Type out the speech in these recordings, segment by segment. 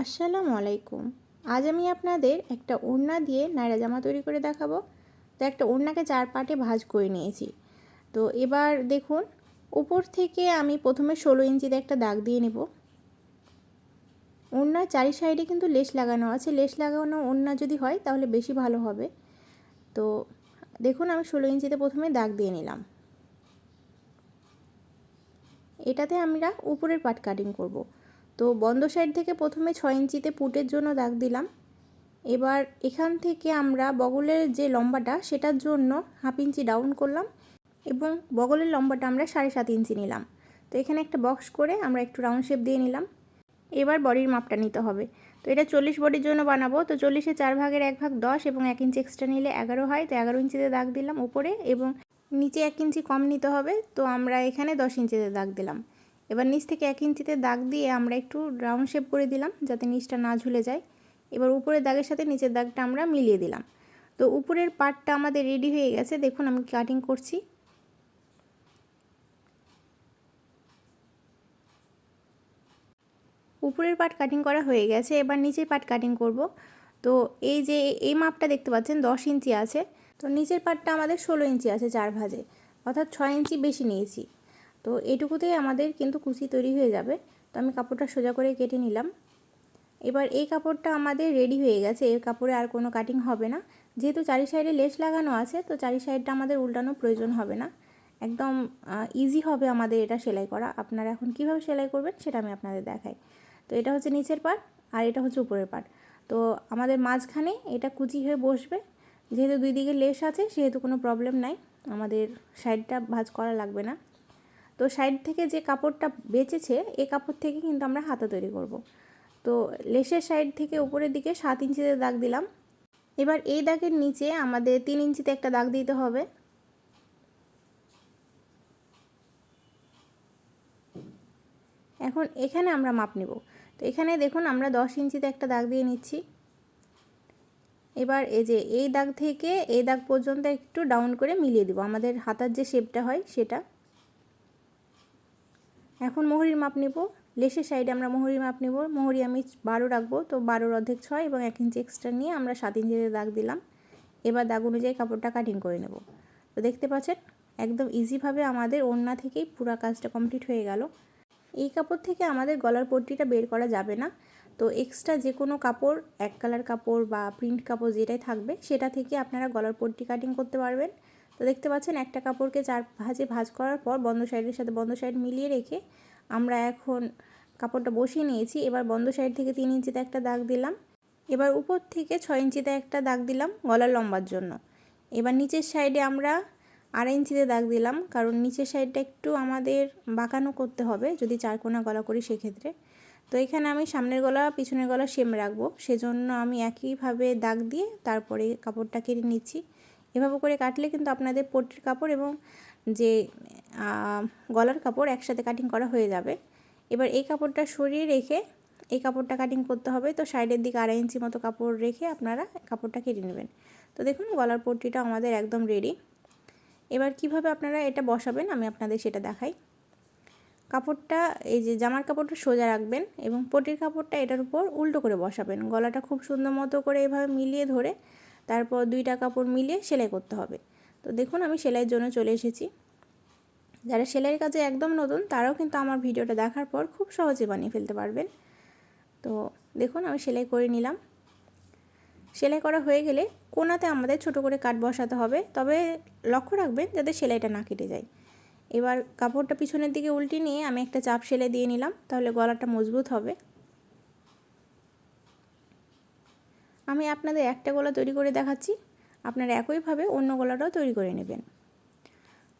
আসসালামু আলাইকুম। আজ আমি আপনাদের একটা ওড়না দিয়ে নায়রা জামা তৈরি করে দেখাবো। তো একটা ওড়নাকে চার পাটে ভাজ করে নিয়েছি। তো এবার দেখুন, উপর থেকে আমি প্রথমে ষোলো ইঞ্চিতে একটা দাগ দিয়ে নেব। ওড়নার চারি সাইডে কিন্তু লেস লাগানো আছে। লেস লাগানো ওড়না যদি হয়, তাহলে বেশি ভালো হবে। তো দেখুন, আমি ষোলো ইঞ্চিতে প্রথমে দাগ দিয়ে নিলাম। এটাতে আমরা উপরের পাট কাটিং করব। তো বন্ধ সাইড থেকে প্রথমে ছয় ইঞ্চিতে পুটের জন্য দাগ দিলাম। এবার এখান থেকে আমরা বগলের যে লম্বাটা, সেটার জন্য হাফ ইঞ্চি ডাউন করলাম এবং বগলের লম্বাটা আমরা সাড়ে সাত ইঞ্চি নিলাম। তো এখানে একটা বক্স করে আমরা একটু রাউন্ড শেপ দিয়ে নিলাম। এবার বডির মাপটা নিতে হবে। তো এটা চল্লিশ বডির জন্য বানাবো। তো চল্লিশে চার ভাগের এক ভাগ দশ এবং এক ইঞ্চি এক্সট্রা নিলে এগারো হয়। তো এগারো ইঞ্চিতে দাগ দিলাম উপরে এবং নিচে এক ইঞ্চি কম নিতে হবে। তো আমরা এখানে দশ ইঞ্চিতে দাগ দিলাম। এবার নিচ থেকে এক ইঞ্চিতে দাগ দিয়ে আমরা একটু রাউন্ড শেপ করে দিলাম যাতে নিচটা না ঝুলে যায়। এবার উপরের দাগের সাথে নিচের দাগটা আমরা মিলিয়ে দিলাম। তো উপরের পার্টটা আমাদের রেডি হয়ে গেছে। দেখুন আমি কাটিং করছি। উপরের পার্ট কাটিং করা হয়ে গেছে। এবার নিচের পার্ট কাটিং করব। তো এই যে এই মাপটা দেখতে পাচ্ছেন, দশ ইঞ্চি আছে। তো নিচের পার্টটা আমাদের ষোলো ইঞ্চি আছে চার ভাজে অর্থাৎ ছয় ইঞ্চি বেশি নিয়েছি। তো এটুকুতেই আমাদের কিন্তু কুচি তৈরি হয়ে যাবে। তো আমি কাপড়টা সোজা করে কেটে নিলাম। এবার এই কাপড়টা আমাদের রেডি হয়ে গেছে। এই কাপড়ে আর কোনো কাটিং হবে না। যেহেতু চারি সাইডে লেস লাগানো আছে, তো চারি সাইডটা আমাদের উল্টানোর প্রয়োজন হবে না। একদম ইজি হবে আমাদের এটা সেলাই করা। আপনারা এখন কীভাবে সেলাই করবেন সেটা আমি আপনাদের দেখাই। তো এটা হচ্ছে নিচের পার্ট আর এটা হচ্ছে উপরের পার্ট তো আমাদের মাঝখানে এটা কুচি হয়ে বসবে। যেহেতু দুই দিকে লেস আছে, সেহেতু কোনো প্রবলেম নাই। আমাদের সাইডটা ভাজ করা লাগবে না। তো সাইড থেকে যে কাপড়টা বেঁচেছে এ কাপড় থেকে কিন্তু আমরা হাতা তৈরি করব। তো লেসের সাইড থেকে উপরের দিকে সাত ইঞ্চিতে দাগ দিলাম। এবার এই দাগের নিচে আমাদের তিন ইঞ্চিতে একটা দাগ দিতে হবে। এখন এখানে আমরা মাপ নেব। তো এখানে দেখুন আমরা দশ ইঞ্চিতে একটা দাগ দিয়ে নিচ্ছি। এবার এই যে এই দাগ থেকে এই দাগ পর্যন্ত একটু ডাউন করে মিলিয়ে দেবো। আমাদের হাতার যে শেপটা হয় সেটা। এখন মোহরির মাপ নেব। লেসের সাইডে আমরা মোহরির মাপ নেব। মোহরি আমি বারো রাখব, তো বারোর অর্ধেক ছয় এবং এক ইঞ্চি এক্সট্রা নিয়ে আমরা সাত ইঞ্চিতে দাগ দিলাম। এবার দাগ অনুযায়ী কাপড়টা কাটিং করে নেব। তো দেখতে পাচ্ছেন, একদম ইজিভাবে আমাদের ওড়না থেকেই পুরো কাজটা কমপ্লিট হয়ে গেল। এই কাপড় থেকে আমাদের গলার পট্টিটা বের করা যাবে না। তো এক্সট্রা যে কোনো কাপড়, এক কালার কাপড় বা প্রিন্ট কাপড় যেটাই থাকবে, সেটা থেকে আপনারা গলার পট্টি কাটিং করতে পারবেন। তো দেখতে পাচ্ছেন একটা কাপড়কে চার ভাজে ভাজ করার পর বন্ধ সাইডের সাথে বন্ধ সাইড মিলিয়ে রেখে আমরা এখন কাপড়টা বসিয়ে নিয়েছি। এবার বন্ধ সাইড থেকে তিন ইঞ্চিতে একটা দাগ দিলাম। এবার উপর থেকে ছয় ইঞ্চিতে একটা দাগ দিলাম গলার লম্বার জন্য। এবার নিচের সাইডে আমরা আড়াই ইঞ্চিতে দাগ দিলাম, কারণ নিচের সাইডটা একটু আমাদের বাঁকানো করতে হবে যদি চারকোনা গলা করি সেক্ষেত্রে। তো এখানে আমি সামনের গলা, পিছনের গলা সেম রাখব। সেজন্য আমি একইভাবে দাগ দিয়ে তারপরে কাপড়টা কেটে নিচ্ছি। এভাবে করে কাটলে কিন্তু আপনাদের পোট্রির কাপড় এবং যে গলার কাপড় একসাথে কাটিং করা হয়ে যাবে। এবার এই কাপড়টা সরিয়ে রেখে এই কাপড়টা কাটিং করতে হবে। তো সাইডের দিকে আড়াই ইঞ্চি মতো কাপড় রেখে আপনারা কাপড়টা কেটে নেবেন। তো দেখুন, গলার পট্টিটা আমাদের একদম রেডি এবার কীভাবে আপনারা এটা বসাবেন, আমি আপনাদের সেটা দেখাই। কাপড়টা, এই যে জামার কাপড়টা সোজা রাখবেন এবং পটির কাপড়টা এটার উপর উল্টো করে বসাবেন। গলাটা খুব সুন্দর মতো করে এভাবে মিলিয়ে ধরে তারপর দুইটা কাপড় মিলিয়ে সেলাই করতে হবে। তো দেখুন, আমি সেলাইয়ের জন্য চলে এসেছি। যারা সেলাইয়ের কাজে একদম নতুন, তারাও কিন্তু আমার ভিডিওটা দেখার পর খুব সহজে বানিয়ে ফেলতে পারবেন। তো দেখুন, আমি সেলাই করে নিলাম। সেলাই করা হয়ে গেলে কোনাতে আমাদের ছোট করে কাট বসাতে হবে। তবে লক্ষ্য রাখবেন যাতে সেলাইটা না কেটে যায়। এবার কাপড়টা পিছনের দিকে উল্টে নিয়ে আমি একটা চাপ সেলাই দিয়ে নিলাম, তাহলে গলাটা মজবুত হবে। আমি আপনাদের একটা গলা তৈরি করে দেখাচ্ছি, আপনারা একইভাবে অন্য গলাটাও তৈরি করে নেবেন।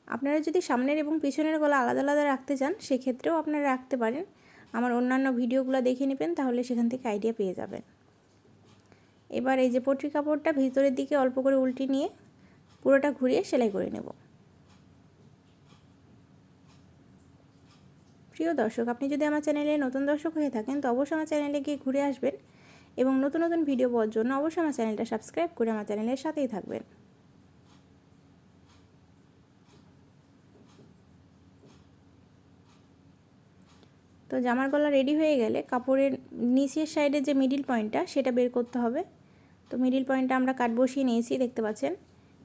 আপনারা যদি সামনের এবং পিছনের গলা আলাদা আলাদা রাখতে চান, সেক্ষেত্রেও আপনারা রাখতে পারেন। আমার অন্যান্য ভিডিওগুলো দেখে নেবেন, তাহলে সেখান থেকে আইডিয়া পেয়ে যাবেন। এবার এই যে পট্রি কাপড়টা ভিতরের দিকে অল্প করে উল্টে নিয়ে পুরোটা ঘুরিয়ে সেলাই করে নেব। প্রিয় দর্শক, আপনি যদি আমার চ্যানেলে নতুন দর্শক হয়ে থাকেন, তো অবশ্যই আমার চ্যানেলে গিয়ে ঘুরে আসবেন এবং নতুন নতুন ভিডিও পাওয়ার জন্য অবশ্যই আমার চ্যানেলটা সাবস্ক্রাইব করে আমার চ্যানেলের সাথেই থাকবেন। তো জামার গলা রেডি হয়ে গেলে কাপড়ের নিচের সাইডে যে মিডিল পয়েন্টটা সেটা বের করতে হবে। তো মিডিল পয়েন্টটা আমরা কাট বসিয়ে নিয়েছি, দেখতে পাচ্ছেন।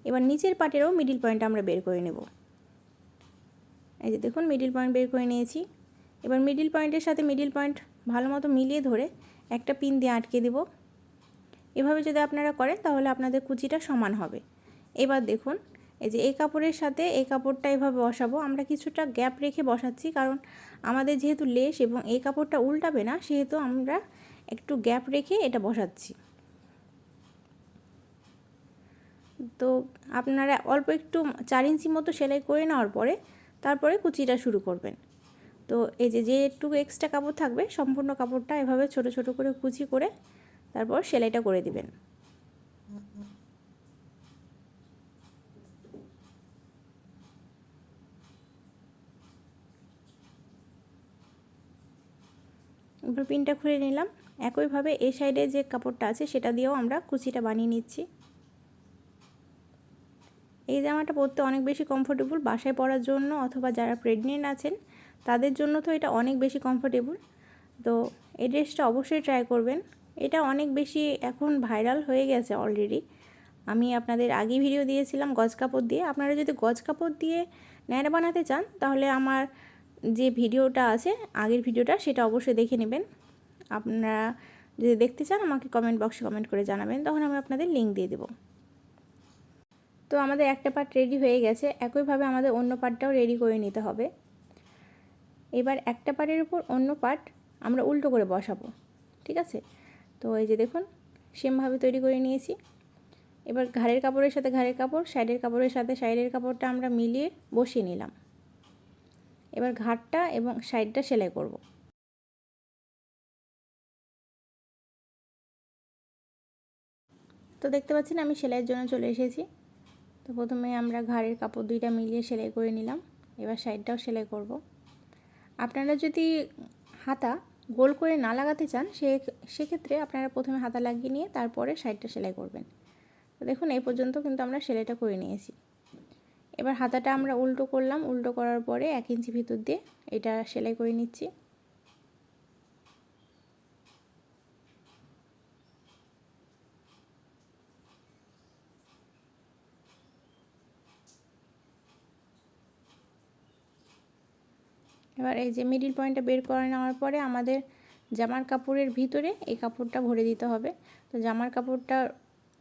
এবার নিচের পাটেরও মিডিল পয়েন্টটা আমরা বের করে নেব। এই যে দেখুন মিডিল পয়েন্ট বের করে নিয়েছি। এবার মিডিল পয়েন্টের সাথে মিডিল পয়েন্ট ভালো মতো মিলিয়ে ধরে একটা পিন দিয়ে আটকে দেব। এভাবে যদি আপনারা করেন তাহলে আপনাদের কুচিটা সমান হবে। এবার দেখুন, এই যে এই কাপড়ের সাথে এই কাপড়টা এভাবে বসাবো। আমরা কিছুটা গ্যাপ রেখে বসাচ্ছি কারণ আমাদের যেহেতু লেস এবং এই কাপড়টা উল্টাবে না, সেহেতু আমরা একটু গ্যাপ রেখে এটা বসাচ্ছি। তো আপনারা অল্প একটু চার ইঞ্চি মতো সেলাই করে নেওয়ার পরে তারপরে কুচিটা শুরু করবেন। তো এই যে যেটুকু এক্সট্রা কাপড় থাকবে, সম্পূর্ণ কাপড়টা এভাবে ছোট ছোট করে কুচি করে তারপর সেলাইটা করে দিবেন। এবার পিনটা খুলে নিলাম। একইভাবে এই সাইডে যে কাপড়টা আছে, সেটা দিয়েও আমরা কুচিটা বানিয়ে নিচ্ছি। এই জামাটা পরতে অনেক বেশি কমফোর্টেবল বাসায় পরার জন্য অথবা যারা প্রেগনেন্ট আছেন তাদের জন্য তো এটা অনেক বেশি কমফোর্টেবল তো এই ড্রেসটা অবশ্যই ট্রাই করবেন। এটা অনেক বেশি এখন ভাইরাল হয়ে গেছে অলরেডি আমি আপনাদের আগে ভিডিও দিয়েছিলাম গজ কাপড় দিয়ে। আপনারা যদি গজ কাপড় দিয়ে ন্যাড়া বানাতে চান, তাহলে আমার যে ভিডিওটা আছে, আগের ভিডিওটা সেটা অবশ্যই দেখে নেবেন। আপনারা যদি দেখতে চান, আমাকে কমেন্ট বক্সে কমেন্ট করে জানাবেন। তখন আমি আপনাদের লিঙ্ক দিয়ে দেবো। তো আমাদের একটা পার্ট রেডি হয়ে গেছে। একইভাবে আমাদের অন্য পার্টটাও রেডি করে নিতে হবে। এবার একটা পার্টের উপর অন্য পার্ট আমরা উল্টো করে বসাবো, ঠিক আছে? তো এই যে দেখুন, সেমভাবে তৈরি করে নিয়েছি। এবার ঘাড়ের কাপড়ের সাথে ঘাড়ের কাপড়, সাইডের কাপড়ের সাথে সাইডের কাপড়টা আমরা মিলিয়ে বসিয়ে নিলাম। এবার ঘাটটা এবং সাইডটা সেলাই করব। তো দেখতে পাচ্ছেন, আমি সেলাইয়ের জন্য চলে এসেছি। তো প্রথমে আমরা ঘাড়ের কাপড় দুইটা মিলিয়ে সেলাই করে নিলাম। এবার সাইডটাও সেলাই করব। আপনারা যদি হাতা গোল করে না লাগাতে চান, সে সেক্ষেত্রে আপনারা প্রথমে হাতা লাগিয়ে নিয়ে তারপরে সাইডটা সেলাই করবেন। তো দেখুন, এই পর্যন্ত কিন্তু আমরা সেলাইটা করে নিয়েছি। এবার হাতাটা আমরা উল্টো করলাম। উল্টো করার পরে এক ইঞ্চি ভিতর দিয়ে এটা সেলাই করে নিচ্ছি। এবার এই যে মিডিল পয়েন্টটা বের করে নেওয়ার পরে আমাদের জামার কাপড়ের ভিতরে এই কাপড়টা ভরে দিতে হবে। তো জামার কাপড়টা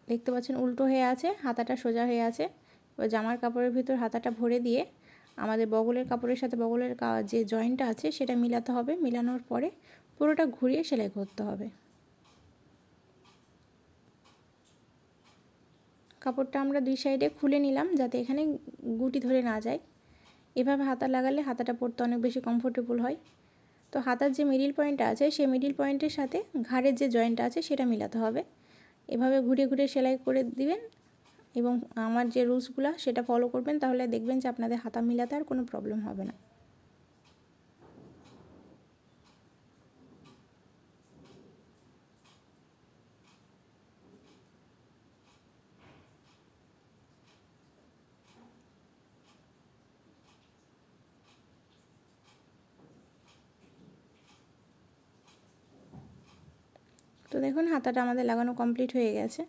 দেখতে পাচ্ছেন উল্টো হয়ে আছে, হাতাটা সোজা হয়ে আছে। এবার জামার কাপড়ের ভিতর হাতাটা ভরে দিয়ে আমাদের বগলের কাপড়ের সাথে বগলের যে জয়েন্টটা আছে সেটা মিলাতে হবে। মিলানোর পরে পুরোটা ঘুরিয়ে সেলাই করতে হবে। কাপড়টা আমরা দুই সাইডে খুলে নিলাম যাতে এখানে গুটি ধরে না যায়। এভাবে হাতা লাগালে হাতাটা পড়তে অনেক বেশি কমফোর্টেবল হয়। তো হাতার যে মিডিল পয়েন্টটা আছে, সেই মিডিল পয়েন্টের সাথে ঘাড়ের যে জয়েন্টটা আছে, সেটা মিলাতে হবে। এভাবে ঘুরে ঘুরে সেলাই করে দিবেন এবং আমার যে রুলসগুলো সেটা ফলো করবেন, তাহলে দেখবেন যে আপনাদের হাতা মিলাতে আর কোনো প্রবলেম হবে না। দেখুন, হাতাটা আমাদের লাগানো কমপ্লিট হয়ে গেছে।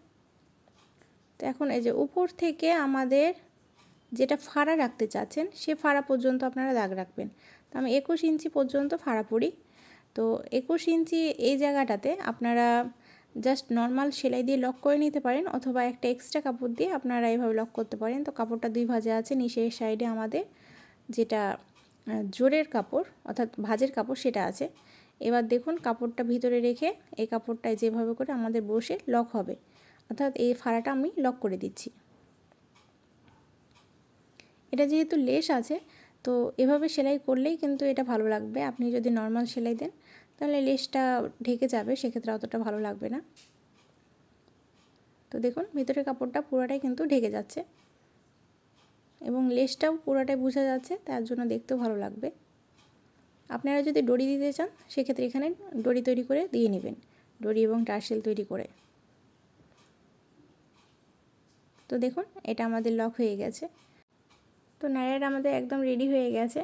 তো এখন এই যে উপর থেকে আমাদের যেটা ফাড়া রাখতে চাচ্ছেন, সে ফাড়া পর্যন্ত আপনারা দাগ রাখবেন। তো আমি একুশ ইঞ্চি পর্যন্ত ফাড়া পড়ি তো একুশ ইঞ্চি এই জায়গাটাতে আপনারা জাস্ট নর্মাল সেলাই দিয়ে লক করে নিতে পারেন, অথবা একটা এক্সট্রা কাপড় দিয়ে আপনারা এইভাবে লক করতে পারেন। তো কাপড়টা দুই ভাজে আছে, নিচের সাইডে আমাদের যেটা জোরের কাপড়, অর্থাৎ ভাজের কাপড় সেটা আছে। এবার দেখুন কাপড়টা ভিতরে রেখে এই কাপড়টায় যেভাবে করে আমাদের বসে লক হবে। অর্থাৎ এই ফাড়াটা আমি লক করে দিচ্ছি। এটা যেহেতু লেস আছে, তো এভাবে সেলাই করলেই কিন্তু এটা ভালো লাগবে। আপনি যদি নর্মাল সেলাই দেন, তাহলে লেসটা ঢেকে যাবে, সেক্ষেত্রে অতটা ভালো লাগবে না। তো দেখুন ভিতরের কাপড়টা পুরোটাই কিন্তু ঢেকে যাচ্ছে। এবং লেসটাও পুরোটাই বোঝা যাচ্ছে, তার জন্য দেখতেও ভালো লাগবে। আপনারা যদি ডরি দিতে চান, সেক্ষেত্রে এখানে ডরি তৈরি করে দিয়ে নেবেন। ডরি এবং টার্সেল তৈরি করে। তো দেখুন, এটা আমাদের লক হয়ে গেছে। তো নাইরাটা আমাদের একদম রেডি হয়ে গেছে।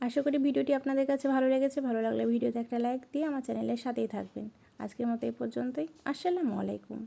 আশা করি ভিডিওটি আপনাদের কাছে ভালো লেগেছে। ভালো লাগলে ভিডিওতে একটা লাইক দিয়ে আমার চ্যানেলের সাথেই থাকবেন। আজকের মতো এই পর্যন্তই। আসসালামু আলাইকুম।